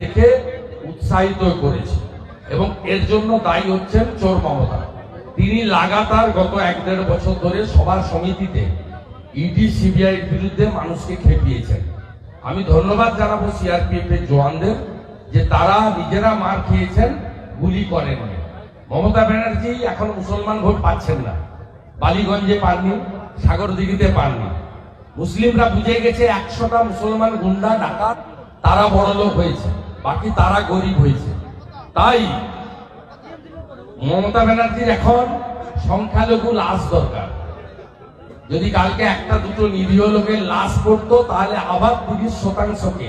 দেখে উৎসাহিত করেছে। এবং এর জন্য দায়ী হচ্ছেন চোর মমতা। তিনি লাগাতার গত এক দেড় বছর ধরে সবার সমিতিতে ইডি সিবিআই বিরুদ্ধে মানুষকে খেপিয়েছেন। আমি ধন্যবাদ জানাব সিআরপিএফ এর জওয়ানদের যে তারা নিজেরা মার খেয়েছেন, গুলি করেননি মমতা ব্যানার্জি এখন মুসলমান ভোট পাচ্ছেন না। বালিগঞ্জে পাননি, সাগরদিঘিতে পাননি। মুসলিমরা বুঝে গেছে একশোটা মুসলমান গুন্ডা, ডাকাত, তারা বড় লোক হয়েছে। বাকি তারা গরিব হয়েছে। তাই মমতা ব্যানার্জির এখন সংখ্যালঘু লাশ দরকার। যদি কালকে একটা দুটো নিরীহ লোকের লাশ পড়তো, তাহলে আবার তিরিশ শতাংশকে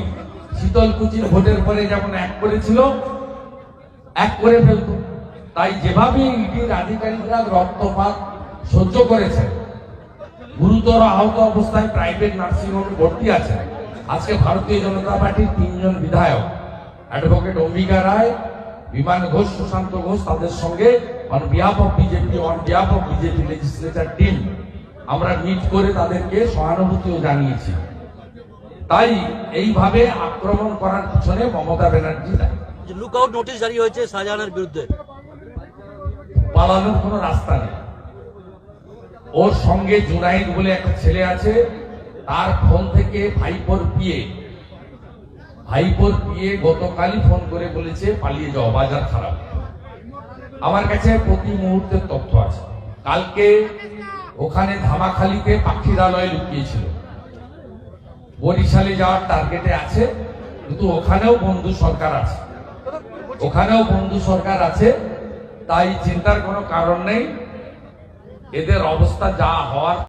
শীতলকুচির ভোটের পরে যেমন এক করেছিল, এক করে ফেলতো। তাই যেভাবে ইডির আধিকারিকরা রক্তপাত সহ্য করেছেন, গুরুতর আহত অবস্থায় প্রাইভেট নার্সিংহোমে ভর্তি আছেন। আজকে ভারতীয় জনতা পার্টির তিনজন বিধায়ক। অ্যাডভোকেট অম্বিকা রায় বিমান ঘোষ সুশান্ত ঘোষ তাদের সঙ্গে on behalf of BJP on behalf of BJP legislature team আমরা মিট করে তাদেরকে সহানুভূতিও জানিয়েছি। তাই এইভাবে আক্রমণ করার পিছনে মমতা ব্যানার্জি দায়ী। যে লুকআউট নোটিশ জারি হয়েছে শাহজাহানের বিরুদ্ধে। পালানোর কোনো রাস্তা নেই। ওর সঙ্গে জুনাইদ বলে একটা ছেলে আছে তার ফোন থেকে ভাইপোর পিয়ে ভাইপোর পিয়ে গতকালই ফোন করে বলেছে, পালিয়ে যাও, বাজার খারাপ। আমার কাছে প্রতি মুহূর্তের তথ্য আছে। কালকে ওখানে ধামাখালিতে পাখিরালয় লুকিয়েছিল। বরিশালে যাওয়ার টার্গেটে আছে, কিন্তু ওখানেও বন্ধু সরকার আছে। ওখানেও বন্ধু সরকার আছে, তাই চিন্তার কোনো কারণ নেই। এদের অবস্থা যা হওয়ার